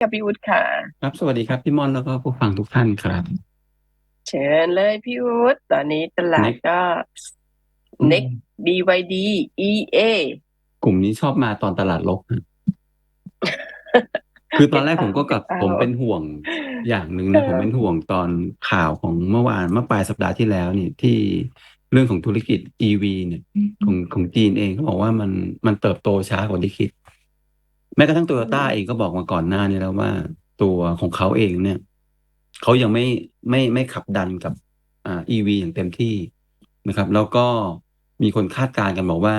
กับพี่วุฒิค่ะ ครับสวัสดีครับพี่ม่อนแล้วก็ผู้ฟังทุกท่านครับเชิญเลยพี่วุฒิตอนนี้ตลาด Next ก็ next BYD EA กลุ่มนี้ชอบมาตอนตลาดลบฮะคือตอนแรกผมก็กับเอาผมเป็นห่วงอย่างหนึ่งนะเออผมเป็นห่วงตอนข่าวของเมื่อวานเมื่อปลายสัปดาห์ที่แล้วเนี่ยที่เรื่องของธุรกิจ EV เนี่ยของของจีนเองเขาบอกว่ามันมันเติบโตช้ากว่าที่คิด แม้กระทั่งโตโยต้าเองก็บอกมาก่อนหน้านี้แล้วว่า ตัวของเขาเองเนี่ยเขายังไม่ไม่ไม่ขับดันกับอ่า EV อย่างเต็มที่นะครับ แล้วก็มีคนคาดการณ์กันบอกว่า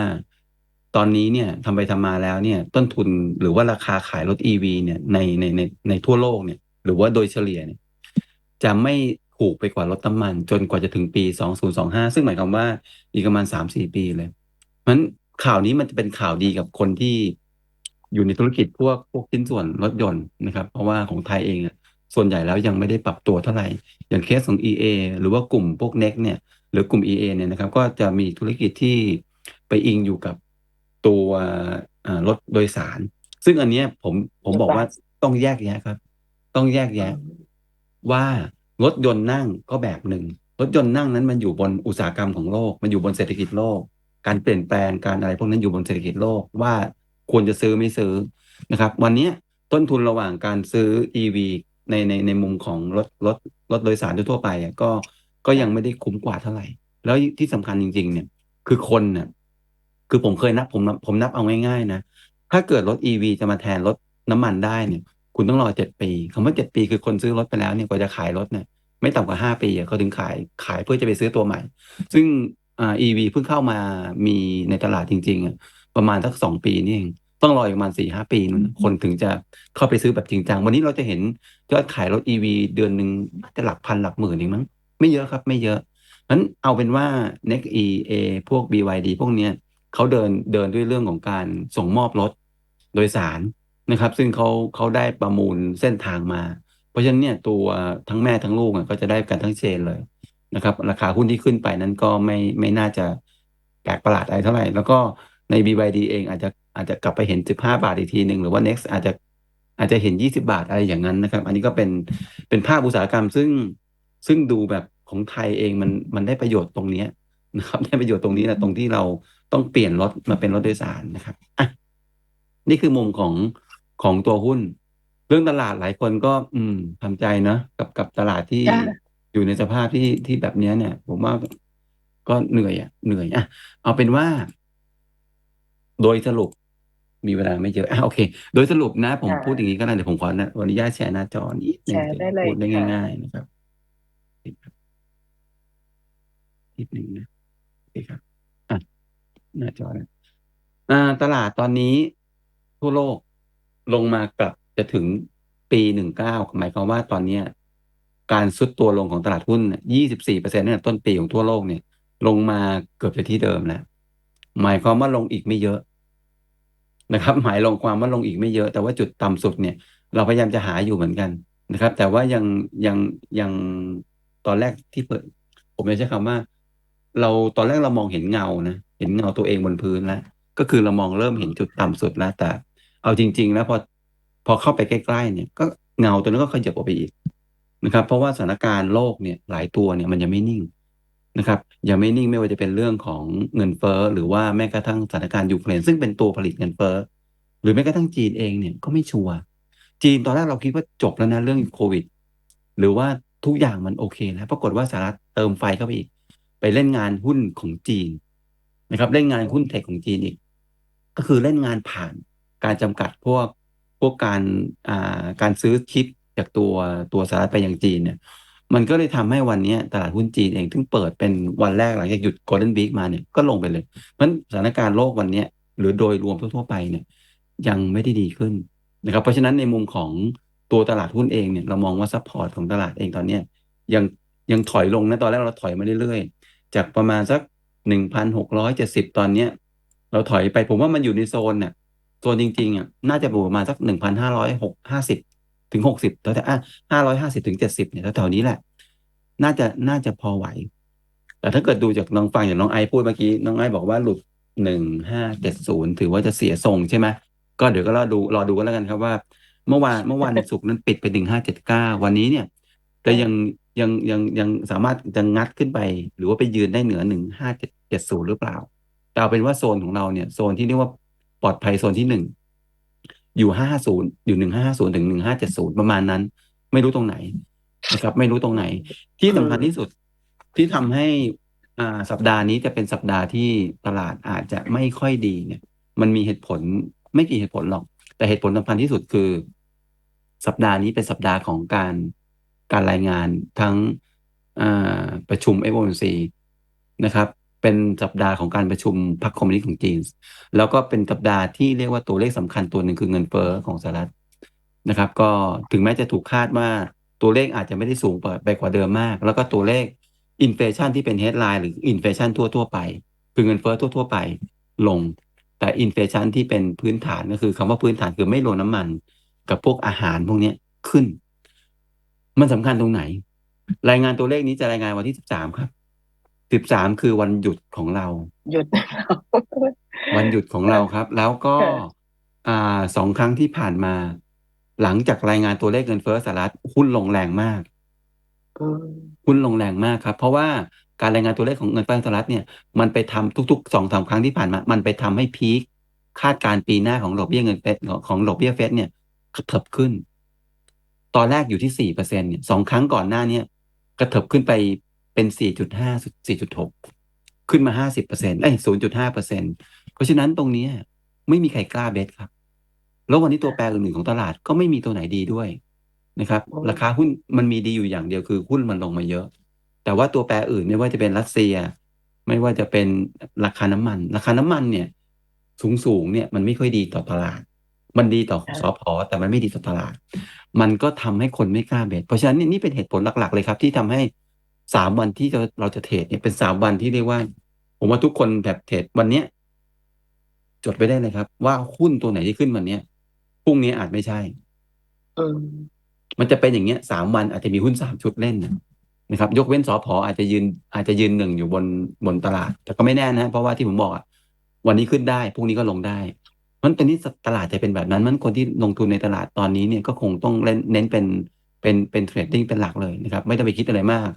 ตอนนี้เนี่ยทำไปทำมาแล้วเนี่ย ต้นทุนหรือว่าราคาขายรถ EV เนี่ยในในในในทั่วโลกเนี่ย หรือว่าโดยเฉลี่ยเนี่ย จะไม่ถูกไปกว่ารถน้ำมัน จนกว่าจะถึงปี 2025 ซึ่งหมายความว่าอีกประมาณ 3-4 ปีเลยเพราะฉะนั้นข่าวนี้มันจะเป็นข่าวดีกับคนที่ อยู่ในธุรกิจพวกพวกชิ้นส่วนรถยนต์นะครับ เพราะว่าของไทยเองส่วนใหญ่แล้วยังไม่ได้ปรับตัวเท่าไหร่ อย่างเคสของ EA หรือว่ากลุ่มพวก NEX เนี่ยหรือกลุ่ม EA เนี่ยนะครับก็จะมีธุรกิจที่ไปอิงอยู่กับตัวรถโดยสาร ซึ่งอันนี้ผมผมบอกว่าต้องแยกแยะครับ ต้องแยกแยะ ว่ารถยนต์นั่งก็แบบหนึ่งรถยนต์นั่งนั้นมันอยู่บนอุตสาหกรรมของโลก มันอยู่บนเศรษฐกิจโลก การเปลี่ยนแปลงการอะไรพวกนั้นอยู่บนเศรษฐกิจโลกว่า ควรจะซื้อไม่ซื้อนะครับ วันนี้ต้นทุนระหว่างการซื้อ EV ในในในมุมของรถรถรถโดยสารทั่วไปอะก็ก็ยังไม่ได้คุ้มกว่าเท่าไหร่ แล้วที่สำคัญจริง ๆ เนี่ย คือคนเนี่ยคือผมเคยนับผมนับผมนับเอาง่ายๆนะถ้าเกิดรถ EV จะมาแทนรถน้ำมันได้เนี่ย คุณต้องรอเจ็ดปีคำว่าเจ็ดปีคือคนซื้อรถไปแล้วเนี่ยกว่าจะขายรถเนี่ยไม่ต่ำกว่าห้าปีอะเขาถึงขายขายเพื่อจะไปซื้อตัวใหม่ ซึ่งอ่า EV เพิ่งเข้ามามีในตลาดจริงๆอะประมาณสักสองปีนี่เอง ต้องรออีกประมาณสี่ห้าปีนู่นคนถึงจะเข้าไปซื้อแบบจริงจัง วันนี้เราจะเห็นยอดขายรถ EV เดือนหนึ่งน่าจะหลักพันหลักหมื่นเองมั้งไม่เยอะครับ ไม่เยอะนั้นเอาเป็นว่า Next EA พวก BYD พวกเนี้ยเขาเดินเดินด้วยเรื่องของการส่งมอบรถโดยสารนะครับ ซึ่งเขาเขาได้ประมูลเส้นทางมา เพราะฉะนั้นเนี่ยตัวทั้งแม่ทั้งลูกอะก็จะได้กันทั้งเชนเลยนะครับ ราคาหุ้นที่ขึ้นไปนั้นก็ไม่ไม่น่าจะแปลกประหลาดอะไรเท่าไหร่ แล้วก็ใน BYD เองอาจจะ อาจจะกลับไปเห็น 15 บาทอีกทีหนึ่งหรือว่า next อาจจะอาจจะเห็น 20 บาทอะไรอย่างนั้นนะครับ อันนี้ก็เป็นเป็นภาพอุตสาหกรรมซึ่งซึ่งดูแบบของไทยเองมันมันได้ประโยชน์ตรงเนี้ยนะครับ ได้ประโยชน์ตรงนี้แหละตรงที่เราต้องเปลี่ยนรถมาเป็นรถโดยสารนะครับอะนี่คือมุมของของตัวหุ้น เรื่องตลาดหลายคนก็ อืมทำใจเนอะกับกับตลาดที่จ้ะอยู่ในสภาพที่ที่แบบเนี้ยเนี่ย ผมว่าก็เหนื่อยอะเหนื่อยอะเอาเป็นว่า โดยสรุป มีเวลาไม่เยอะอะโอเค โดยสรุปนะ ผมค่ะพูดอย่างนี้ก็ได้เดี๋ยวผมขออนุญาตแชร์หน้าจอนิดนึงแชร์ได้เลยพูดได้ค่ะ ง่าย ๆ นะครับนิดนึงนะโอเคครับอะหน้าจอนะอ่า ตลาดตอนนี้ทั่วโลกลงมากลับจะถึงปีหนึ่งเก้าหมายความว่าตอนเนี้ย การซุดตัวลงของตลาดหุ้นยี่สิบสี่เปอร์เซ็นต์ตั้งแต่ต้นปีของทั่วโลกเนี่ย ลงมาเกือบจะที่เดิมแล้วหมายความว่าลงอีกไม่เยอะ นะครับ หมายลงความว่าลงอีกไม่เยอะ แต่ว่าจุดต่ำสุดเนี่ย เราพยายามจะหาอยู่เหมือนกันนะครับ แต่ว่ายังยังยังตอนแรกที่เปิด ผมจะใช้คำว่า เราตอนแรกเรามองเห็นเงานะเห็นเงาตัวเองบนพื้นแล้วก็คือเรามองเริ่มเห็นจุดต่ำสุดแล้วแต่ เอาจริง ๆ แล้วพอพอเข้าไปใกล้ๆเนี่ย ก็เงาตัวนั้นก็ขยับออกไปอีกนะครับ เพราะว่าสถานการณ์โลกเนี่ย หลายตัวเนี่ยมันยังไม่นิ่ง นะครับยังไม่นิ่งไม่ว่าจะเป็นเรื่องของเงินเฟ้อหรือว่าแม้กระทั่งสถานการณ์ยูเครนซึ่งเป็นตัวผลิตเงินเฟ้อหรือแม้กระทั่งจีนเองเนี่ยก็ไม่ชัวร์จีนตอนแรกเราคิดว่าจบแล้วนะเรื่องโควิด หรือว่าทุกอย่างมันโอเคแล้วปรากฏว่าสหรัฐเติมไฟเข้าไปอีก ไปเล่นงานหุ้นของจีนนะครับ เล่นงานหุ้นเทคของจีนอีก ก็คือเล่นงานผ่านการจำกัดพวกพวกการอ่าการซื้อชิปจากตัวตัวสหรัฐไปยังจีนเนี่ย มันก็เลยทำให้วันนี้ตลาดหุ้นจีนเองถึงเปิดเป็นวันแรกหลังจากหยุดโกลเด้นวีคมาเนี่ยก็ลงไปเลยเพราะสถานการณ์โลกวันนี้หรือโดยรวมทั่วไปเนี่ยยังไม่ได้ดีขึ้นนะครับเพราะฉะนั้นในมุมของตัวตลาดหุ้นเองเนี่ยเรามองว่าซัพพอร์ตของตลาดเองตอนนี้ยังยังถอยลงนะตอนแรกเราถอยมาเรื่อยๆ จากประมาณสักหนึ่งพั1,670 ตอนเนี้ยเราถอยไปผมว่ามันอยู่ในโซนเนี่ยโซนจริงๆอะน่าจะอยู่ประมาณสักหนึ่งพันห้าร้อยหกห้าสิบ ถึงหกสิบแถวๆอะห้าร้อยห้าสิบถึงเจ็ดสิบเนี่ยแถวๆนี้แหละ น่าจะน่าจะพอไหว แต่ถ้าเกิดดูจากน้องฟังอย่างน้องไอซ์พูดเมื่อกี้ น้องไอซ์บอกว่าหลุดหนึ่งห้าเจ็ดศูนย์ถือว่าจะเสียทรงใช่ไหมก็เดี๋ยวก็รอดูรอดูกันแล้วกันครับว่า เมื่อวานเมื่อวานศุกร์นั้นปิดไปหนึ่งห้าเจ็ดเก้าวันนี้เนี่ยจะยังยังยังยังสามารถจะงัดขึ้นไป หรือว่าไปยืนได้เหนือหนึ่งห้าเจ็ดเจ็ดศูนย์หรือเปล่าแต่เอาเป็นว่าโซนของเราเนี่ยโซนที่เรียกว่าปลอดภัยโซนที่หนึ่ง อยู่ห้าศูนย์อยู่หนึ่งห้าศูนย์ถึงหนึ่งห้าเจ็ดศูนย์ประมาณนั้น ไม่รู้ตรงไหนนะครับ ไม่รู้ตรงไหน ที่สำคัญที่สุดที่ทำให้อ่าสัปดาห์นี้จะเป็นสัปดาห์ที่ตลาดอาจจะไม่ค่อยดีเนี่ย มันมีเหตุผลไม่กี่เหตุผลหรอก แต่เหตุผลสำคัญที่สุดคือ สัปดาห์นี้เป็นสัปดาห์ของการการรายงานทั้งอ่าประชุม FOMC นะครับ เป็นสัปดาห์ของการประชุมพรรคคอมมิวนิสต์ของจีน แล้วก็เป็นสัปดาห์ที่เรียกว่าตัวเลขสำคัญตัวหนึ่งคือเงินเฟ้อของสหรัฐนะครับ ก็ถึงแม้จะถูกคาดว่าตัวเลขอาจจะไม่ได้สูงไปกว่าเดิมมาก แล้วก็ตัวเลขอินเฟชันที่เป็นเฮดไลน์หรืออินเฟชันทั่วๆไป คือเงินเฟ้อทั่วๆไปลง แต่อินเฟชันที่เป็นพื้นฐานก็คือคำว่าพื้นฐานคือไม่รวมน้ำมัน กับพวกอาหารพวกนี้ขึ้น มันสำคัญตรงไหน รายงานตัวเลขนี้จะรายงานวันที่สิบสามครับ สิบสามคือวันหยุดของเรา หยุด วันหยุดของเราครับ แล้วก็ค่ะอ่าสองครั้งที่ผ่านมา หลังจากรายงานตัวเลขเงินเฟ้อสหรัฐหุ้นลงแรงมากอืมหุ้นลงแรงมากครับ เพราะว่าการรายงานตัวเลขของเงินเฟ้อสหรัฐเนี่ยมันไปทำทุกๆสองสามครั้งที่ผ่านมา มันไปทำให้พีคคาดการณ์ปีหน้าของดอกเบี้ยเงินเฟดของดอกเบี้ยเฟดเนี่ยกระเถิบขึ้น ตอนแรกอยู่ที่สี่เปอร์เซ็นเนี่ยสองครั้งก่อนหน้าเนี้ยกระเถิบขึ้นไป เป็นสี่จุดห้าสี่จุดหกขึ้นมาห้าสิบเปอร์เซ็นต์เอ้ยศูนย์จุดห้าเปอร์เซ็นเพราะฉะนั้นตรงเนี้ยไม่มีใครกล้าเบสครับ แล้ววันนี้ตัวแปรอื่นๆของตลาดก็ไม่มีตัวไหนดีด้วยนะครับ ราคาหุ้นมันมีดีอยู่อย่างเดียวคือหุ้นมันลงมาเยอะ แต่ว่าตัวแปรอื่นไม่ว่าจะเป็นรัสเซีย ไม่ว่าจะเป็นราคาน้ำมัน ราคาน้ำมันเนี่ย สูงสูงๆเนี่ยมันไม่ค่อยดีต่อตลาด มันดีต่อสอพอแต่มันไม่ดีต่อตลาด มันก็ทำให้คนไม่กล้าเบสเพราะฉะนั้นนี่นี่เป็นเหตุผลหลัก ๆ เลยครับ ที่ทำให้ สามวันที่เราเราจะเทรดเนี่ยเป็นสามวันที่เรียกว่า ผมว่าทุกคนแบบเทรดวันเนี้ย จดไปได้เลยครับ ว่าหุ้นตัวไหนที่ขึ้นวันเนี้ยพรุ่งนี้อาจไม่ใช่อืมมันจะเป็นอย่างเงี้ยสามวันอาจจะมีหุ้นสามชุดเล่นนะนะครับ ยกเว้นสอพออาจจะยืน อาจจะยืนหนึ่งอยู่บนบนตลาด แต่ก็ไม่แน่นะเพราะว่าที่ผมบอกอะวันนี้ขึ้นได้พรุ่งนี้ก็ลงได้มันตอนนี้ตลาดจะเป็นแบบนั้น มันคนที่ลงทุนในตลาดตอนนี้เนี่ยก็คงต้องเล่นเน้นเป็นเป็นเป็นเทรดดิ้งเป็นหลักเลยนะครับ ไม่ต้องไปคิดอะไรมาก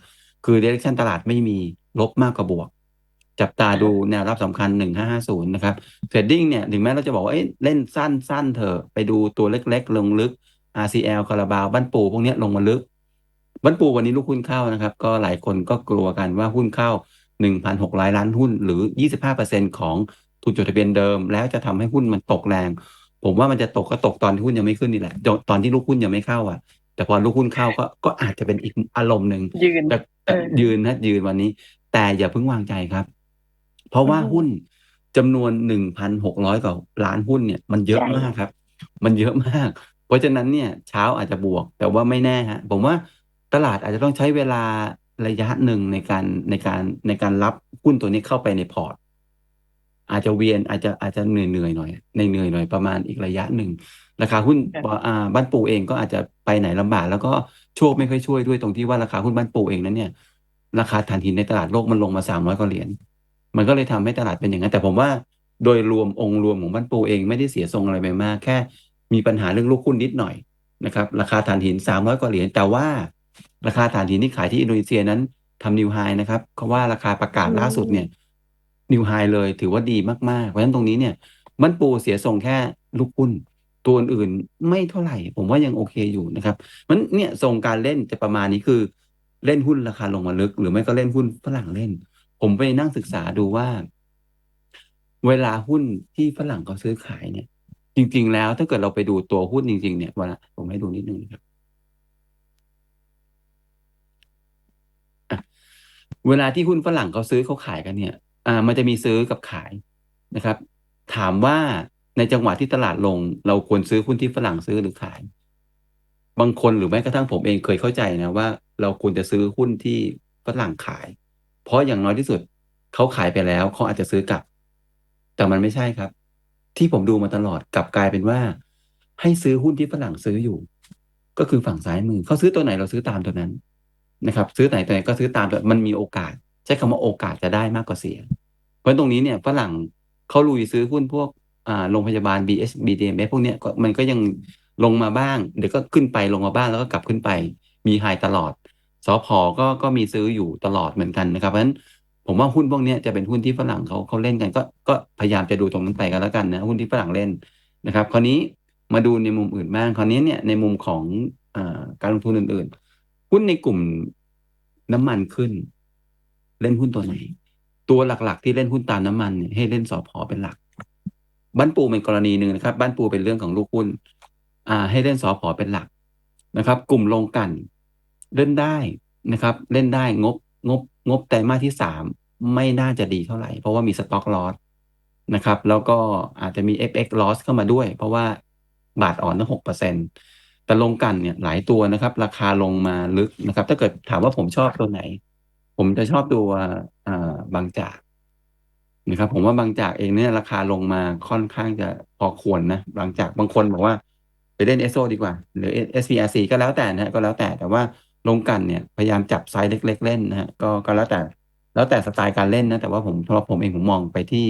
คือเดเรคชันตลาดไม่มีลบมากกว่าบวก จับตาดูแนวรับสำคัญหนึ่งห้าห้าศูนย์นะครับเทรดดิ้งเนี่ย ถึงแม้เราจะบอกว่าเอ้ยเล่นสั้นสั้นเถอะ ไปดูตัวเล็กๆ ลงลึก RCL คาราบาวบ้านปูพวกเนี้ยลงมาลึก บ้านปูวันนี้ลูกหุ้นเข้านะครับ ก็หลายคนก็กลัวกันว่าหุ้นเข้า 1,600 ล้านหุ้น หรือ 25%ของทุนจดทะเบียนเดิม แล้วจะทำให้หุ้นมันตกแรง ผมว่ามันจะตกก็ตกตอนที่หุ้นยังไม่ขึ้นนี่แหละ ตอนที่ลูกหุ้นยังไม่เข้าอะ แต่พอลูกหุ้นเข้าก็ก็อาจจะเป็นอีกอารมณ์หนึ่งยืนแต่เออยืนนะยืนวันนี้ แต่อย่าเพิ่งวางใจครับ เพราะว่าอืมหุ้นจำนวนหนึ่งพันหกร้อยกว่าล้านหุ้นเนี่ย มันเยอะใหญ่มากครับ มันเยอะมาก เพราะฉะนั้นเนี่ย เช้าอาจจะบวก แต่ว่าไม่แน่ฮะผมว่าตลาดอาจจะต้องใช้เวลาระยะหนึ่งในการในการในการรับหุ้นตัวนี้เข้าไปในพอร์ต อาจจะเวียนอาจจะอาจจะเหนื่อยเหนื่อยๆหน่อยในเหนื่อยหน่อยประมาณอีกระยะหนึ่งราคาหุ้นค่ะอ่าบ้านปูเองก็อาจจะ ไปไหนลำบาก แล้วก็โชคไม่ค่อยช่วยด้วยตรงที่ว่าราคาหุ้นบ้านปูเองนั้นเนี่ย ราคาถ่านหินในตลาดโลกมันลงมาสามร้อยกว่าเหรียญมันก็เลยทำให้ตลาดเป็นอย่างนั้น แต่ผมว่าโดยรวมองค์รวมของบ้านปูเองไม่ได้เสียทรงอะไรไปมาก แค่มีปัญหาเรื่องลูกหุ้นนิดหน่อยนะครับราคาถ่านหินสามร้อยกว่าเหรียญแต่ว่า ราคาถ่านหินที่ขายที่อินโดนีเซียนั้นทำนิวไฮนะครับเขาว่าราคาประกาศล่าสุดเนี่ยนิวไฮเลยถือว่าดีมากๆ เพราะฉะนั้นตรงนี้เนี่ยบ้านปูเสียทรงแค่ลูกหุ้น ตัวอื่นๆไม่เท่าไหร่ ผมว่ายังโอเคอยู่นะครับมันเนี่ยทรงการเล่นจะประมาณนี้คือ เล่นหุ้นราคาลงมาลึก หรือไม่ก็เล่นหุ้นฝรั่งเล่น ผมไปนั่งศึกษาดูว่า เวลาหุ้นที่ฝรั่งเขาซื้อขายเนี่ย จริง ๆ แล้วถ้าเกิดเราไปดูตัวหุ้นจริง ๆ เนี่ยวันละผมให้ดูนิดนึงนะครับเวลาที่หุ้นฝรั่งเขาซื้อเขาขายกันเนี่ย อ่า มันจะมีซื้อกับขายนะครับ ถามว่า ในจังหวะที่ตลาดลง เราควรซื้อหุ้นที่ฝรั่งซื้อหรือขาย บางคนหรือแม้กระทั่งผมเองเคยเข้าใจนะว่า เราควรจะซื้อหุ้นที่ฝรั่งขาย เพราะอย่างน้อยที่สุดเขาขายไปแล้วเขาอาจจะซื้อกลับ แต่มันไม่ใช่ครับ ที่ผมดูมาตลอดกลับกลายเป็นว่า ให้ซื้อหุ้นที่ฝรั่งซื้ออยู่ ก็คือฝั่งซ้ายมือเขาซื้อตัวไหนเราซื้อตามตัวนั้นนะครับ ซื้อไหนตัวไหนก็ซื้อตามตัวมันมีโอกาส ใช้คำว่าโอกาสจะได้มากกว่าเสีย เพราะตรงนี้เนี่ยฝรั่งเขาลุยซื้อหุ้นพวก อ่าโรงพยาบาล BH BDMF พวกเนี้ยมันก็ยังลงมาบ้าง เดี๋ยวก็ขึ้นไปลงมาบ้างแล้วก็กลับขึ้นไป มีไฮตลอดสอพอก็ก็มีซื้ออยู่ตลอดเหมือนกันนะครับ เพราะฉะนั้นผมว่าหุ้นพวกนี้จะเป็นหุ้นที่ฝรั่งเขาเขาเล่นกัน ก็ก็พยายามจะดูตรงนั้นไปกันแล้วกันนะหุ้นที่ฝรั่งเล่นนะครับคราวนี้มาดูในมุมอื่นบ้างคราวนี้เนี่ยในมุมของอการลงทุนอื่นๆหุ้นในกลุ่มน้ำมันขึ้น เล่นหุ้นตัวไหน ตัวหลักๆ ที่เล่นหุ้นตามน้ำมันเนี่ยให้เล่นสอพอเป็นหลัก บ้านปูเป็นกรณีหนึ่งนะครับบ้านปูเป็นเรื่องของลูกหุ้นอ่าให้เล่นสอพอเป็นหลักนะครับ กลุ่มลงกันเล่นได้นะครับ เล่นได้งบงบงบไตรมาที่สามไม่น่าจะดีเท่าไหร่ เพราะว่ามีสต็อกลอสนะครับ แล้วก็อาจจะมี FX loss เข้ามาด้วย เพราะว่าบาทอ่อนตั้งหกเปอร์เซ็นตแต่ลงกันเนี่ยหลายตัวนะครับ ราคาลงมาลึกนะครับ ถ้าเกิดถามว่าผมชอบตัวไหน ผมจะชอบตัวบางจาก นะครับผมว่าบางจากเองเนี่ยราคาลงมาค่อนข้างจะพอควรนะบางจากบางคนบอกว่า ไปเล่นเอสโซดีกว่า หรือ SPRC ก็แล้วแต่นะก็แล้วแต่แต่ว่าลงกันเนี่ยพยายามจับไซส์เล็ก ๆ เล่นนะฮะก็ก็แล้วแต่แล้วแต่สไตล์การเล่นนะแต่ว่าผมสำหรับผมเองผมมองไปที่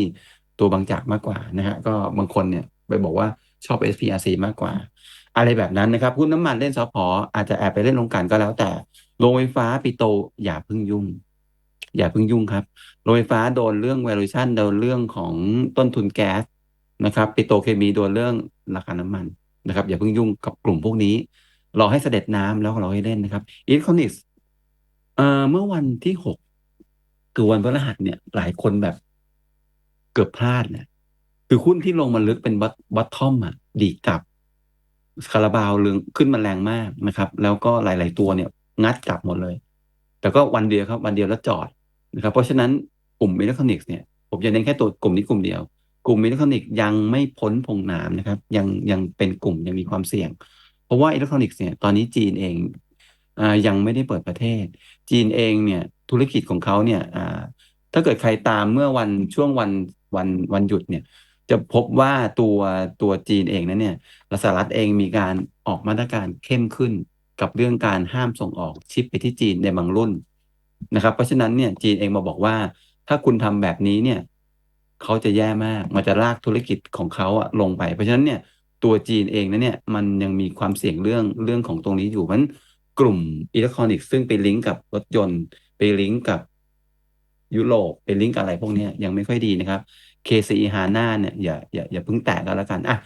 ตัวบางจากมากกว่านะฮะก็บางคนเนี่ยไปบอกว่าชอบ SPRC มากกว่า อะไรแบบนั้นนะครับหุ้นน้ำมันเล่นซอพออาจจะแอบไปเล่นลงกันก็แล้วแต่โรงไฟฟ้าปิโตอย่าเพิ่งยุ่ง อย่าเพิ่งยุ่งครับโรงไฟฟ้าโดนเรื่อง valuation โดนเรื่องของต้นทุนแก๊สนะครับปิโตเคมีโดนเรื่องราคาน้ำมันนะครับอย่าเพิ่งยุ่งกับกลุ่มพวกนี้รอให้เสด็จน้ำแล้วเราให้เล่นนะครับอีคอนิกส์เมื่อวันที่หกคือวันพฤหัสเนี่ย หลายคนแบบเกือบพลาดเนะคือหุ้นที่ลงมาลึกเป็นบัตทอมอะ ดีกลับคาราบาวเรืองขึ้นมาแรงมากนะครับ แล้วก็หลาย ๆ ตัวเนี่ย งัดกลับหมดเลย แต่ก็วันเดียวครับ วันเดียวแล้วจอด นะครับเพราะฉะนั้นกลุ่มอิเล็กทรอนิกส์เนี่ยผมจะเน้นแค่ตัวกลุ่มนี้กลุ่มเดียว กลุ่มอิเล็กทรอนิกส์ยังไม่พ้นพงน้ำนะครับ ยังยังเป็นกลุ่มยังมีความเสี่ยง เพราะว่าอิเล็กทรอนิกส์เนี่ยตอนนี้จีนเองอ่ายังไม่ได้เปิดประเทศ จีนเองเนี่ยธุรกิจของเขาเนี่ยอ่าถ้าเกิดใครตามเมื่อวันช่วงวันวันวันหยุดเนี่ยจะพบว่าตัวตัวจีนเองนั้นเนี่ยสหรัฐเองมีการออกมาตรการเข้มขึ้นกับเรื่องการห้ามส่งออกชิปไปที่จีนในบางรุ่น นะครับ เพราะฉะนั้นเนี่ยจีนเองมาบอกว่า ถ้าคุณทำแบบนี้เนี่ยเขาจะแย่มากมันจะลากธุรกิจของเขาอะลงไป เพราะฉะนั้นเนี่ยตัวจีนเองนั้นเนี่ยมันยังมีความเสี่ยงเรื่องเรื่องของตรงนี้อยู่เพราะฉะนั้นกลุ่มอิเล็กทรอนิกส์ซึ่งไปลิงก์กับรถยนต์ ไปลิงก์กับยุโรปไปลิงก์กับอะไรพวกนี้ยังไม่ค่อยดีนะครับ KCE HANA เนี่ยอย่าอย่าอย่าเพิ่งแตะกันแล้วกันอะ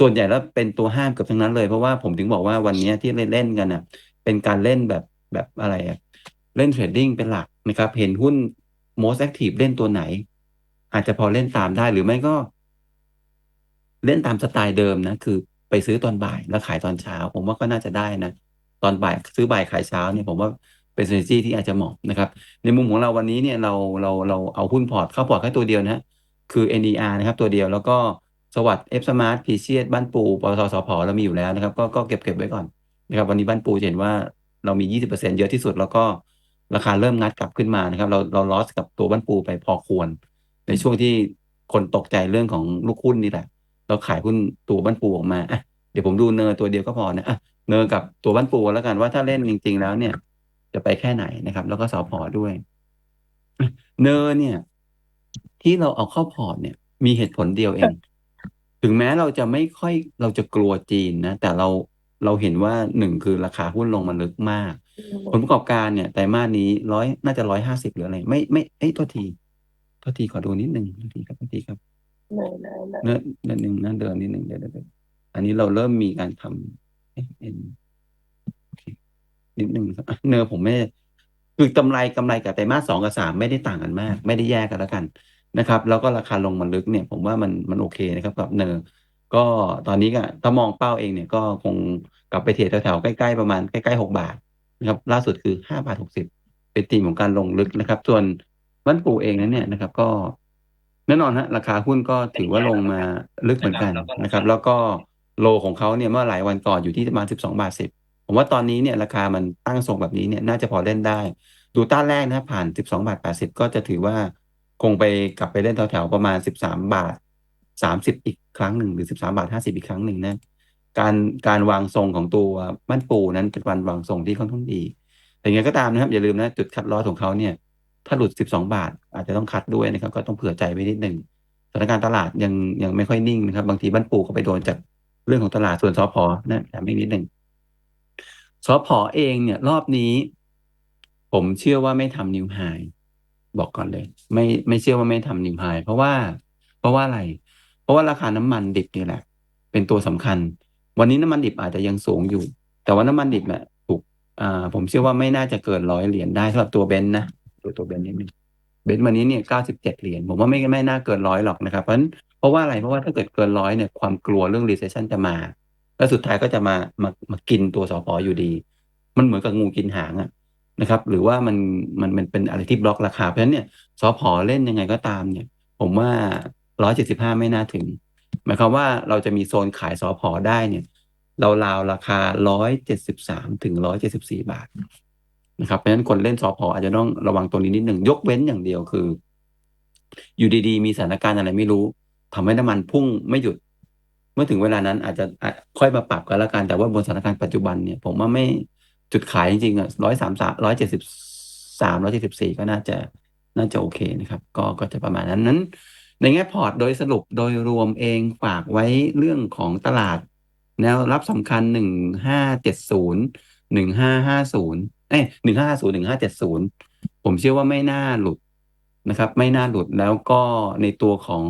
ส่วนใหญ่แล้วเป็นตัวห้ามเกือบทั้งนั้นเลยเพราะว่าผมถึงบอกว่าวันนี้ที่เล่นเล่นกันอะเป็นการเล่นแบบแบบอะไรอะ เล่นเทรดดิ้งเป็นหลักนะครับ เห็นหุ้น most active เล่นตัวไหน อาจจะพอเล่นตามได้หรือไม่ก็ เล่นตามสไตล์เดิมนะ คือไปซื้อตอนบ่ายแล้วขายตอนเช้า ผมว่าก็น่าจะได้นะ ตอนบ่ายซื้อบ่ายขายเช้าเนี่ยผมว่าเป็น strategy ที่อาจจะเหมาะนะครับ ในมุมของเราวันนี้เนี่ยเราเราเราเอาหุ้นพอร์ตเข้าพอร์ตแค่ตัวเดียวนะคือ NER นะครับตัวเดียวแล้วก็สวัสด์ F Smart p ีเชียบ้านปูปตทสพเรามีอยู่แล้วนะครับ ก็ก็เก็บเก็บไว้ก่อนนะครับ วันนี้บ้านปูเห็นว่าเรามี 20%เยอะที่สุดแล้วก็ ราคาเริ่มงัดกลับขึ้นมานะครับ เราเราลอสกับตัวบ้านปูไปพอควร ในช่วงที่คนตกใจเรื่องของลูกหุ้นนี่แหละ เราขายหุ้นตัวบ้านปูออกมาอะเดี๋ยวผมดูเนอตัวเดียวก็พอนะอะเนอกับตัวบ้านปูแล้วกันว่าถ้าเล่นจริง ๆ แล้วเนี่ย จะไปแค่ไหนนะครับ แล้วก็สพอด้วย เนอเนี่ย ที่เราเอาเข้าพอร์ตเนี่ย มีเหตุผลเดียวเอง ถึงแม้เราจะไม่ค่อยเราจะกลัวจีนนะแต่เราเราเห็นว่าหนึ่งคือราคาหุ้นลงมาลึกมาก ผลประกอบการเนี่ยไตรมาสนี้ร้อยน่าจะร้อยห้าสิบหรืออะไรไม่ไม่เอ้ยโทษทีโทษทีขอดูนิดหนึ่งโทษทีครับโทษทีครับไหนไหนไหนเนื้อเนื้อหนึ่งเนื้อเดินนิดหนึ่งเดี๋ยวเดี๋ยวเดี๋ยวอันนี้เราเริ่มมีการทำเอ๊ะเอ็นโอเคนิดหนึ่งครับอะเนอผมไม่คือกำไรกำไรกับไตรมาสสองกับสามไม่ได้ต่างกันมาก ไม่ได้แยกกันแล้วกันนะครับ แล้วก็ราคาลงมาลึกเนี่ย ผมว่ามันมันโอเคนะครับ กับเนอก็ตอนนี้ก็ถ้ามองเป้าเองเนี่ยก็คงกลับไปเทรดแถวๆใกล้ๆประมาณใกล้ๆหกบาท นะครับล่าสุดคือห้าบาทหกสิบเป็นธีมของการลงลึกนะครับ ส่วนบ้านปูเองนั้นเนี่ยนะครับ ก็แน่นอนฮะราคาหุ้นก็ถือว่าลงมาลึกเหมือนกันนะครับ แล้วก็โลของเขาเนี่ยเมื่อหลายวันก่อนอยู่ที่ประมาณสิบสองบาทสิบผมว่าตอนนี้เนี่ยราคามันตั้งทรงแบบนี้เนี่ยน่าจะพอเล่นได้ ดูต้านแรกนะผ่านสิบสองบาทแปดสิบก็จะถือว่าคงไปกลับไปเล่นแถวๆประมาณสิบสามบาทสามสิบอีกครั้งหนึ่งหรือสิบสามบาทห้าสิบอีกครั้งหนึ่งนะ การการวางทรงของตัวมั่นปูนั้นเป็นวันวางทรงที่ค่อนข้างดี แต่ยังไงก็ตามนะครับ อย่าลืมนะ จุดคัดลอสของเขาเนี่ย ถ้าหลุด 12 บาท อาจจะต้องคัดด้วยนะครับ ก็ต้องเผื่อใจไว้นิดหนึ่งสถานการณ์ตลาดยังยังไม่ค่อยนิ่งนะครับ บางทีบ้านปูก็ไปโดนจากเรื่องของตลาดส่วนสพนะแต่ไม่นิดหนึ่งสพเองเนี่ยรอบนี้ ผมเชื่อว่าไม่ทำนิวไฮบอกก่อนเลย ไม่ไม่เชื่อว่าไม่ทำนิวไฮเพราะว่า เพราะว่าอะไร เพราะว่าราคาน้ำมันดิบนี่แหละ เป็นตัวสำคัญ วันนี้น้ำมันดิบอาจจะยังสูงอยู่ แต่ว่าน้ำมันดิบเนี่ยถูกอ่าผมเชื่อว่าไม่น่าจะเกินร้อยเหรียญได้สำหรับตัวเบนซ์นะตัวตัวเบนซ์นิดนึงเบนซ์วันนี้เนี่ยเก้าสิบเจ็ดเหรียญผมว่าไม่ไม่น่าเกินร้อยหรอกนะครับเพราะฉะนั้นเพราะว่าอะไรเพราะว่าถ้าเกิดเกินร้อยเนี่ยความกลัวเรื่อง recession จะมา แล้วสุดท้ายก็จะมามามากินตัวสพอยู่ดี มันเหมือนกับงูกินหางอะนะครับ หรือว่ามันมันมันเป็นอะไรที่บล็อกราคาเพราะฉะนั้นเนี่ยสอพเล่นยังไงก็ตามเนี่ย ผมว่าร้อยเจ็ดสิบห้าไม่น่าถึง หมายความว่าเราจะมีโซนขายสอพอได้เนี่ยเราราวราคาร้อยเจ็ดสิบสามถึงร้อยเจ็สิบสี่บาทนะครับเพราะฉะนั้นคนเล่นสอพออาจจะต้องระวังตรงนี้นิดหนึ่งยกเว้นอย่างเดียวคือ อยู่ดีๆ มีสถานการณ์อะไรไม่รู้ทำให้น้ำมันพุ่งไม่หยุด เมื่อถึงเวลานั้นอาจจะอะค่อยมาปรับกันละกันแต่ว่าบนสถานการณ์ปัจจุบันเนี่ย ผมว่าไม่จุดขายจริงๆอะร้อยสามสามร้อยเจ็ดสิบสามร้อยเจ็ดสิบสี่ก็น่าจะน่าจะโอเคนะครับ ก็ก็จะประมาณนั้นนั้น ในแง่พอร์ตโดยสรุปโดยรวมเองฝากไว้เรื่องของตลาด แนวรับสำคัญหนึ่งห้าเอ้หนึ่งห้าศูนย์หนึ่งห้าเจ็ดศูนย์ผมเชื่อว่าไม่น่าหลุดนะครับ ไม่น่าหลุดแล้วก็ในตัวของ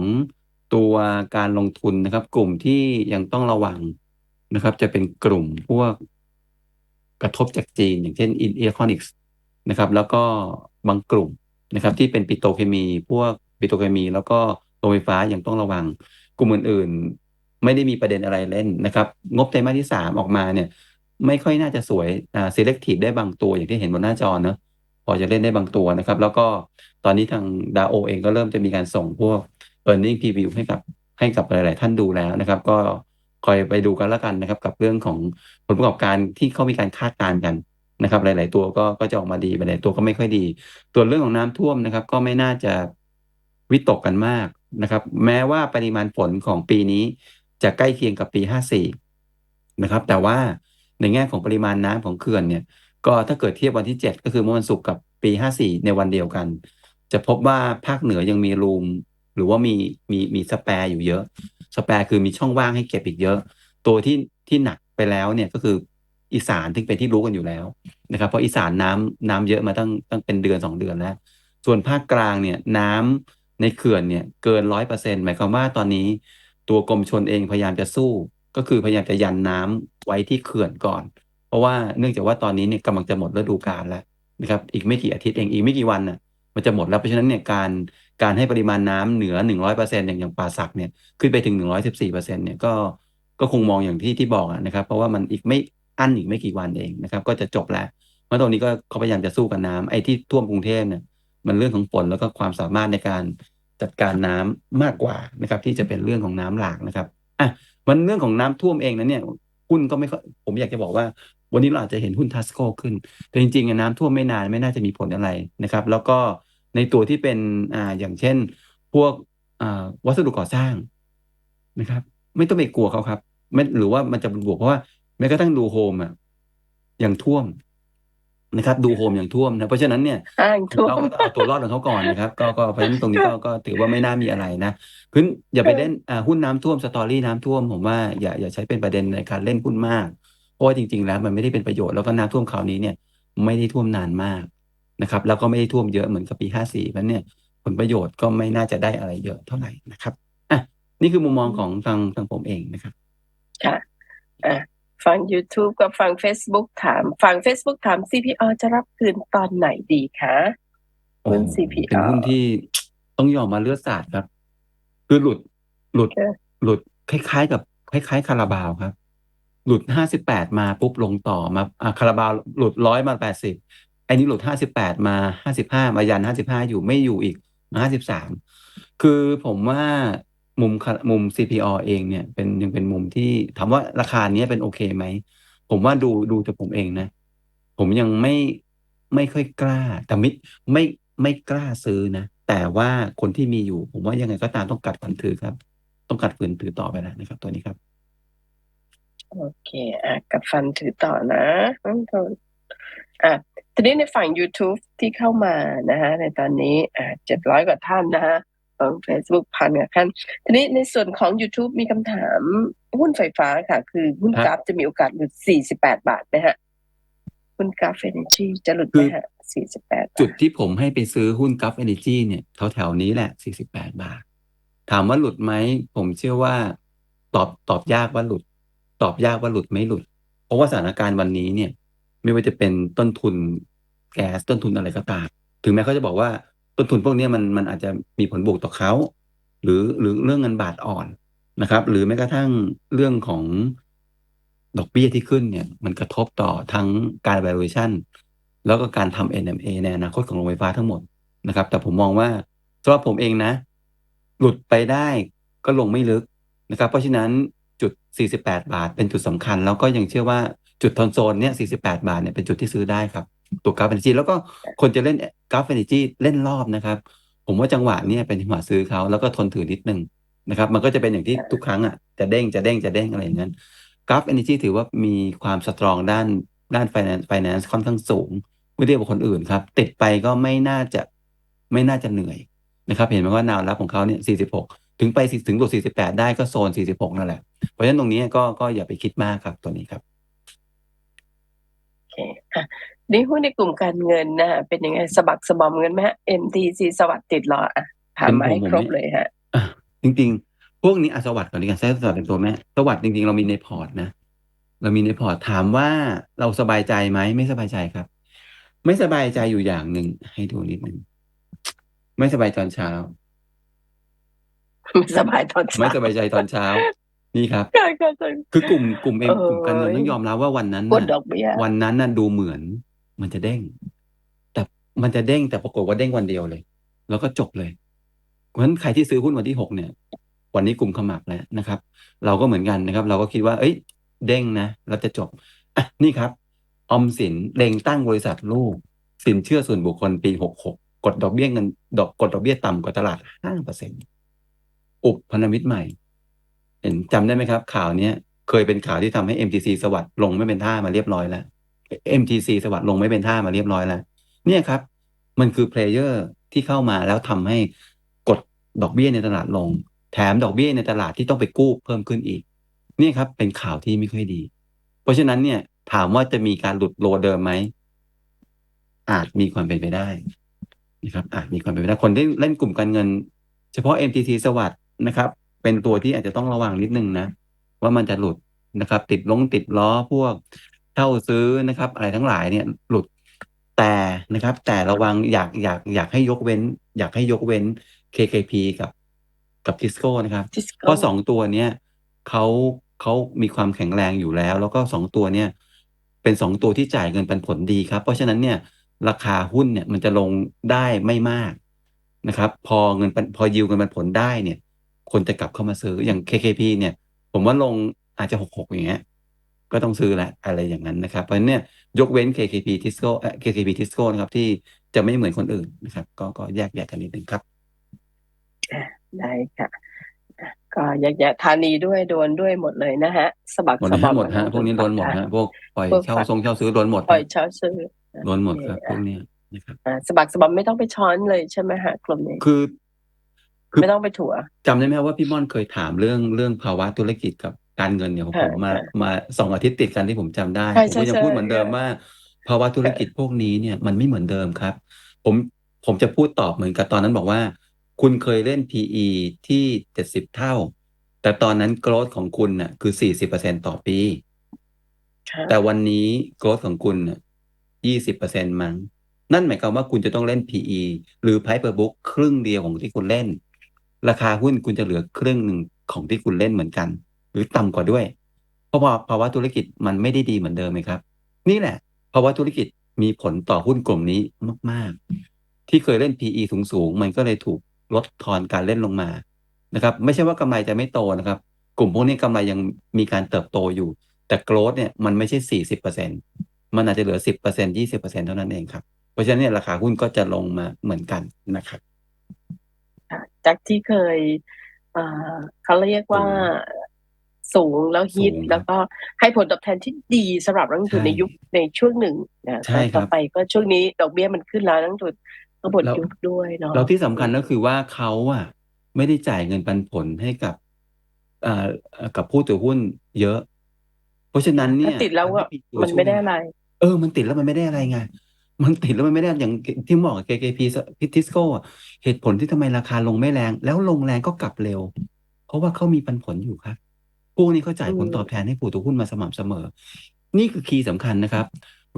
ตัวการลงทุนนะครับ กลุ่มที่ยังต้องระวังนะครับ จะเป็นกลุ่มพวกกระทบจากจีน อย่างเช่นอินเอคอนิกส์นะครับ แล้วก็บางกลุ่มนะครับ ที่เป็นปิโตรเคมีพวก ปิโตรเคมี แล้วก็โรงไฟฟ้ายังต้องระวัง กลุ่มอื่นๆ ไม่ได้มีประเด็นอะไรเล่นนะครับ งบไตรมาสที่สามออกมาเนี่ยไม่ค่อยน่าจะสวยอ่า selective ได้บางตัวอย่างที่เห็นบนหน้าจอเนอะพอจะเล่นได้บางตัวนะครับ แล้วก็ตอนนี้ทางดาโอเองก็เริ่มจะมีการส่งพวก earning preview ให้กับให้กับหลาย ๆ ท่านดูแล้วนะครับ ก็คอยไปดูกันแล้วกันนะครับ กับเรื่องของผลประกอบการที่เขามีการคาดการณ์กันนะครับ หลาย ๆ ตัวก็ก็จะออกมาดีหลายตัวก็ไม่ค่อยดี ตัวเรื่องของน้ำท่วมนะครับ ก็ไม่น่าจะ วิตกกันมากนะครับ แม้ว่าปริมาณฝนของปีนี้จะใกล้เคียงกับปี 54 นะครับ แต่ว่าในแง่ของปริมาณน้ำของเขื่อนเนี่ย ก็ถ้าเกิดเทียบวันที่ 7 ก็คือเมื่อวันศุกร์กับปี 54 ในวันเดียวกัน จะพบว่าภาคเหนือยังมีรูม หรือว่ามีมีมีสแปร์อยู่เยอะ สแปร์คือมีช่องว่างให้เก็บอีกเยอะ ตัวที่ที่หนักไปแล้วเนี่ยก็คืออีสานที่เป็นที่รู้กันอยู่แล้วนะครับ เพราะอีสานน้ำน้ำเยอะมาตั้งตั้งเป็นเดือนสองเดือนแล้ว ส่วนภาคกลางเนี่ยน้ำ ในเขื่อนเนี่ยเกินร้อยเปอร์เซ็นหมายความว่าตอนนี้ตัวกรมชนเองพยายามจะสู้ ก็คือพยายามจะยันน้ำไว้ที่เขื่อนก่อน เพราะว่าเนื่องจากว่าตอนนี้เนี่ยกำลังจะหมดฤดูกาลแล้วนะครับอีกไม่กี่อาทิตย์เองอีกไม่กี่วันน่ะมันจะหมดแล้วเพราะฉะนั้นเนี่ยการการให้ปริมาณน้ำเหนือหนึ่งร้อยเปอร์เซ็นอย่างอย่างป่าสักเนี่ยขึ้นไปถึงหนึ่งร้อยสิบสี่เปอร์เซ็นเนี่ยก็ก็คงมองอย่างที่ที่บอกนะครับ เพราะว่ามันอีกไม่อั้นอีกไม่กี่วันเองนะครับ ก็จะจบแล้วเมื่อตรงนี้ก็เขาพยายามจะสู้กับน้ำไอ้ที่ท่วมกรุงเทพเนี่ย มันเรื่องของฝนแล้วก็ความสามารถในการจัดการน้ำมากกว่านะครับ ที่จะเป็นเรื่องของน้ำหลากนะครับอะมันเรื่องของน้ำท่วมเองนะเนี่ยหุ้นก็ไม่ค่อยผมอยากจะบอกว่า วันนี้เราอาจจะเห็นหุ้นทัสโกขึ้น แต่จริงๆน้ำท่วมไม่นานไม่น่าจะมีผลอะไรนะครับ แล้วก็ในตัวที่เป็นอ่าอย่างเช่น พวกอ่าวัสดุก่อสร้างนะครับ ไม่ต้องไปกลัวเขาครับไม่หรือว่ามันจะเป็นบวกเพราะว่าแม้กระทั่งดูโฮมอะยังท่วม นะครับดูโฮมอย่างท่วมนะเพราะฉะนั้นเนี่ยอ้างท่วเรามก็ต้องเอาตัวรอดของเขาก่อนนะครับ ก็ก็เพราะฉะนั้นตรงนี้ก็ก็ถือว่าไม่น่ามีอะไรนะคืออย่าไปเล่นอ่าหุ้นน้ำท่วมสตอรี่น้ำท่วมผมว่าอย่าอย่าใช้เป็นประเด็นในการเล่นหุ้นมากเพราะว่าจริง ๆ แล้วมันไม่ได้เป็นประโยชน์แล้วก็น้ำท่วมคราวนี้เนี่ยไม่ได้ท่วมนานมากนะครับ แล้วก็ไม่ได้ท่วมเยอะเหมือนกับปีห้าสี่เพราะเนี่ยผลประโยชน์ก็ไม่น่าจะได้อะไรเยอะเท่าไหร่นะครับอะนี่คือมุมมองของทางทางผมเองนะครับค่ะอะ ฟัง YouTube กับฟัง Facebook ถาม ฟัง Facebook ถาม CPO จะรับคืนตอนไหนดีคะหุ้นโอ้ CPO เป็นหุ้นที่ต้องยอมมาเลือดสาดครับ คือหลุดหลุดค่ะหลุดคล้ายๆ กับคล้าย ๆ คาราบาวครับ หลุดห้าสิบแปดมาปุ๊บลงต่อมาอะคาราบาวหลุดร้อยมาแปดสิบไอ้นี้หลุดห้าสิบแปดมาห้าสิบห้ามายันห้าสิบห้าอยู่ไม่อยู่อีกมาห้าสิบสามคือผมว่า มุมคามุม CPO เองเนี่ย เป็นยังเป็นมุมที่ถามว่าราคาเนี้ยเป็นโอเคไหม ผมว่าดูดูจากผมเองนะ ผมยังไม่ไม่ค่อยกล้า แต่มิไม่ไม่กล้าซื้อนะ แต่ว่าคนที่มีอยู่ ผมว่ายังไงก็ตามต้องกัดฝันถือครับ ต้องกัดฝืนถือต่อไปแล้วนะครับ ตัวนี้ครับ โอเค อะ กับฟันถือต่อนะอืมอะทีนี้ในฝั่ง YouTube ที่เข้ามานะฮะในตอนนี้อะเจ็ดร้อยกว่าท่านนะฮะ ของ Facebook พันกับขั้นทีนี้ในส่วนของ YouTube มีคำถามหุ้นไฟฟ้าค่ะ คือหุ้นครับกราฟจะมีโอกาสหลุด 48 บาทไหมฮะ หุ้นกราฟเอเนจีจะหลุดไหมฮะ 48 จุดที่ผมให้ไปซื้อหุ้นกัฟเอเนจีเนี่ยแถวแถวๆนี้แหละ 48 บาท ถามว่าหลุดไหม ผมเชื่อว่า ตอบตอบยากว่าหลุด ตอบยากว่าหลุดไม่หลุด เพราะว่าสถานการณ์วันนี้เนี่ย ไม่ว่าจะเป็นต้นทุนแก๊สต้นทุนอะไรก็ตาม ถึงแม้เขาจะบอกว่า ต้นทุนพวกนี้มันมันอาจจะมีผลบวกต่อเขาหรือหรือเรื่องเงินบาทอ่อนนะครับ หรือแม้กระทั่งเรื่องของดอกเบี้ยที่ขึ้นเนี่ยมันกระทบต่อทั้งการ valuation แล้วก็การทำ NMA ในอนาคตของโรงไฟฟ้าทั้งหมดนะครับ แต่ผมมองว่าสำหรับผมเองนะ หลุดไปได้ก็ลงไม่ลึกนะครับ เพราะฉะนั้นจุด 48 บาทเป็นจุดสำคัญ แล้วก็ยังเชื่อว่าจุดทอนโซนเนี่ย 48 บาทเนี่ยเป็นจุดที่ซื้อได้ครับ ตัวกราฟเอเนจีแล้วก็คนจะเล่นกราฟเอเนจีเล่นรอบนะครับ ผมว่าจังหวะเนี่ยเป็นจังหวะซื้อเขาแล้วก็ทนถือนิดนึงนะครับ มันก็จะเป็นอย่างที่ทุกครั้งอะจะเด้งจะเด้งจะเด้งอะไรอย่างนั้นกราฟเอเนจีถือว่ามีความสตรองด้านด้าน finance finance ค่อนข้างสูงเมื่อเทียบกับคนอื่นครับ ติดไปก็ไม่น่าจะไม่น่าจะเหนื่อยนะครับ เห็นไหมว่าแนวรับของเขาเนี่ย 46 ถึงไปถึงตัว 48 ได้ก็โซน 46 นั่นแหละ เพราะฉะนั้นตรงนี้ก็ก็อย่าไปคิดมากครับตัวนี้ครับ นี่หุ้นในกลุ่มการเงินนะฮะเป็นยังไงสะบักสะบอมเงินไหมฮะ MTC สวัสดิ์ติดล้ออะถามมาให้ครบเลยฮะจริง ๆ พวกนี้อสวัสดิ์ก่อนดีกันใช้สวัสดิ์เป็นตัวแม่สวัสดิ์จริง ๆ เรามีในพอร์ตนะ เรามีในพอร์ตถามว่าเราสบายใจไหมไม่สบายใจครับ ไม่สบายใจอยู่อย่างหนึ่งให้ดูนิดนึงไม่สบายตอนเช้าไม่สบายตอนเช้าไม่สบายใจตอนเช้านี่ครับคือกลุ่มกลุ่มเองกลุ่มการเงินต้องยอมรับว่าวันนั้นกดน่ะดอกเบี้ยวันนั้นน่ะดูเหมือน มันจะเด้ง แต่มันจะเด้งแต่ปรากฏว่าเด้งวันเดียวเลย แล้วก็จบเลย เพราะฉะนั้นใครที่ซื้อหุ้นวันที่หกเนี่ย วันนี้กลุ่มขมับแล้วนะครับ เราก็เหมือนกันนะครับ เราก็คิดว่า เอ้ย เด้งนะแล้วจะจบอะนี่ครับออมสินเล็งตั้งบริษัทลูก สินเชื่อส่วนบุคคลปีหกหกกดดอกเบี้ยเงินดอกกดดอกเบี้ยต่ำกว่าตลาดห้าเปอร์เซ็นอุบพันธมิตรใหม่ เห็นจำได้ไหมครับ ข่าวเนี้ยเคยเป็นข่าวที่ทำให้ MTC สวัสด์ลงไม่เป็นท่ามาเรียบร้อยแล้ว MTC สวัสด์ลงไม่เป็นท่ามาเรียบร้อยแล้ว เนี่ยครับ มันคือเพลเยอร์ที่เข้ามาแล้วทำให้กดดอกเบี้ยในตลาดลง แถมดอกเบี้ยในตลาดที่ต้องไปกู้เพิ่มขึ้นอีก เนี่ยครับ เป็นข่าวที่ไม่ค่อยดี เพราะฉะนั้นเนี่ยถามว่าจะมีการหลุดโลเดิมไหม อาจมีความเป็นไปได้นะครับ อาจมีความเป็นไปได้คนที่เล่นกลุ่มการเงิน เฉพาะ MTT สวัสด์นะครับ เป็นตัวที่อาจจะต้องระวังนิดนึงนะ ว่ามันจะหลุดนะครับ ติดลงติดล้อพวก เช่าซื้อนะครับ อะไรทั้งหลายเนี่ยหลุดแต่นะครับ แต่ระวังอยากอยากอยากให้ยกเว้น อยากให้ยกเว้น KKP กับกับทิสโก้นะครับทิสโก้เพราะสองตัวเนี้ยเขาเขามีความแข็งแรงอยู่แล้ว แล้วก็สองตัวเนี้ยเป็นสองตัวที่จ่ายเงินปันผลดีครับ เพราะฉะนั้นเนี่ยราคาหุ้นเนี่ยมันจะลงได้ไม่มากนะครับ พอเงินปันพอยิวเงินปันผลได้เนี่ย คนจะกลับเข้ามาซื้ออย่าง KKP เนี่ย ผมว่าลงอาจจะหกหกอย่างเงี้ย ก็ต้องซื้อแหละอะไรอย่างนั้นนะครับ เพราะฉะนั้นเนี่ยยกเว้น KKP Tisco เอ่อ KKP Tisco นะครับที่จะไม่เหมือนคนอื่นนะครับ ก็ก็แยกแยกกันนิดนึงครับได้ค่ะอะก็แยกๆธานีด้วยโดนด้วยหมดเลยนะฮะสะบักหมดสะนะบอฮะมหมดฮะพวกนี้โดนหมดฮะพวกปล่อยเช่าทรงเช่าซื้อโดนหมดปล่อยเช้าซื้อโดนหมดครับพวกเนี้ยนะครับอ่าสะบักสะบอมไม่ต้องไปช้อนเลยใช่ไหมฮะกลุ่มนี้คือคือไม่ต้องไปถั่วจำได้ไหมครับว่าพี่ม่อนเคยถามเรื่องเรื่องภาวะธุรกิจกับ การเงินเนี่ยของผมค่ะมาค่ะมาสองอาทิตย์ติดกันที่ผมจำได้ใช่ผมก็ยังใช่พูดเหมือนเดิมใช่ว่าภาวะธุรกิจพวกนี้เนี่ยมันไม่เหมือนเดิมครับ ผมผมจะพูดตอบเหมือนกับตอนนั้นบอกว่า คุณเคยเล่น PE ที่เจ็ดสิบเท่า แต่ตอนนั้น growth ของคุณน่ะคือสี่สิบเปอร์เซ็นต่อปีค่ะแต่วันนี้ growth ของคุณยี่สิบเปอร์เซ็นมั้งนั่นหมายความว่าคุณจะต้องเล่น PE หรือ Price per book ครึ่งเดียวของที่คุณเล่น ราคาหุ้นคุณจะเหลือครึ่งหนึ่งของที่คุณเล่นเหมือนกันห รือต่ำกว่าด้วย เพราะว่าภาวะธุรกิจมันไม่ได้ดีเหมือนเดิมไหมครับ นี่แหละภาวะธุรกิจมีผลต่อหุ้นกลุ่มนี้มาก ๆ ที่เคยเล่น PE สูงๆมันก็เลยถูกลดทอนการเล่นลงมานะครับ ไม่ใช่ว่ากำไรจะไม่โตนะครับ กลุ่มพวกนี้กำไรยังมีการเติบโตอยู่ แต่โกรธเนี่ยมันไม่ใช่สี่สิบเปอร์เซ็นมันอาจจะเหลือสิบเปอร์เซ็นยี่สิบเปอร์เซ็นเท่านั้นเองครับ เพราะฉะนั้นเนี่ยราคาหุ้นก็จะลงมาเหมือนกันนะครับจากที่เคยเขาเรียกว่า สูงแล้วฮิตสูงครับแล้วก็ให้ผลตอบแทนที่ดีสำหรับนักลงทุนใช่ในยุคในช่วงหนึ่งนะใช่ครับต่อไปก็ช่วงนี้ดอกเบี้ยมันขึ้นแล้วนักลงทุนก็บดแล้วยุคด้วยเนาะแล้วที่สำคัญก็คือว่าเขาอะไม่ได้จ่ายเงินปันผลให้กับอ่าเอ่อกับผู้ถือหุ้นเยอะ เพราะฉะนั้นเนี่ถ้ายติดแล้วก็ตัวมันช่วยไม่ได้อะไร เออ มันติดแล้วมันไม่ได้อะไรไงมันติดแล้วมันไม่ได้อย่างที่บอกกับ KKP พิทิสโก้เหตุผลที่ทำไมราคาลงไม่แรง แล้วลงแรงก็กลับเร็ว เพราะว่าเขามีปันผลอยู่ครับพว กนี้เขาจ่ายผลอืมตอบแทนให้ผู้ถือหุ้นมาสม่ำเสมอ นี่คือคีย์สำคัญนะครับ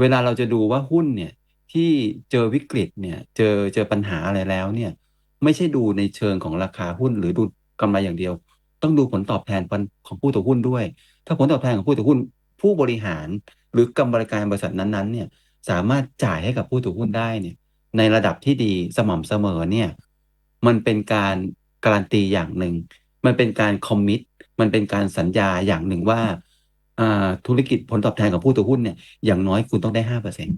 เวลาเราจะดูว่าหุ้นเนี่ยที่เจอวิกฤตเนี่ยเจอเจอปัญหาอะไรแล้วเนี่ยไม่ใช่ดูในเชิงของราคาหุ้น หรือดูกำไรอย่างเดียว ต้องดูผลตอบแทนของผู้ถือหุ้นด้วย ถ้าผลตอบแทนของผู้ถือหุ้น ผู้บริหารหรือกรรมการบริษัทนั้นๆเนี่ยสามารถจ่ายให้กับผู้ถือหุ้นได้เนี่ยในระดับที่ดีสม่ำเสมอเนี่ยมันเป็นการการันตีอย่างหนึ่ง มันเป็นการคอมมิต มันเป็นการสัญญาอย่างหนึ่งว่าอ่าธุรกิจผลตอบแทนของผู้ถือหุ้นเนี่ยอย่างน้อยคุณต้องได้ห้าเปอร์เซ็น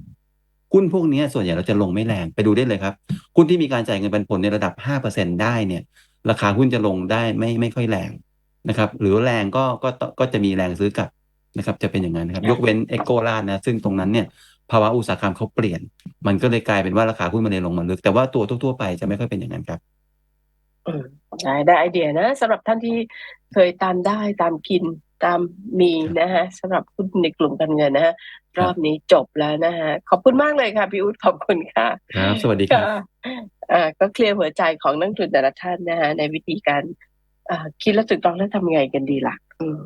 หุ้นพวกเนี้ยส่วนใหญ่เราจะลงไม่แรงไปดูได้เลยครับหุ้นที่มีการจ่ายเงินปันผลในระดับห้าเปอร์เซ็นได้เนี่ยราคาหุ้นจะลงได้ไม่ไม่ค่อยแรงนะครับ หรือแรงก็ก็ก็จะมีแรงซื้อกลับนะครับ จะเป็นอย่างนั้นนะครับ ยกเว้นเอโกลานะ ซึ่งตรงนั้นเนี่ยภาวะอุตสาหกรรมเขาเปลี่ยน มันก็เลยกลายเป็นว่าราคาหุ้นมันเลยลงมาลึก แต่ว่าตัวทั่วๆไปจะไม่ค่อยเป็นอย่างนั้นครับ อืมได้ได้ไอเดียนะสำหรับท่านที่เคยตามได้ตามกินตามมีนะฮะสำหรับหุ้นในกลุ่มการเงินนะฮะรอบนี้จบแล้วนะฮะขอบคุณมากเลยค่ะพี่อุ๊ดขอบคุณค่ะ ครับ สวัสดีครับค่ะอ่าก็เคลียร์หัวใจของนักลงทุนแต่ละท่านนะฮะในวิธีการอ่าคิดและตรึกตรองแล้วทำไงกันดีล่ะอืม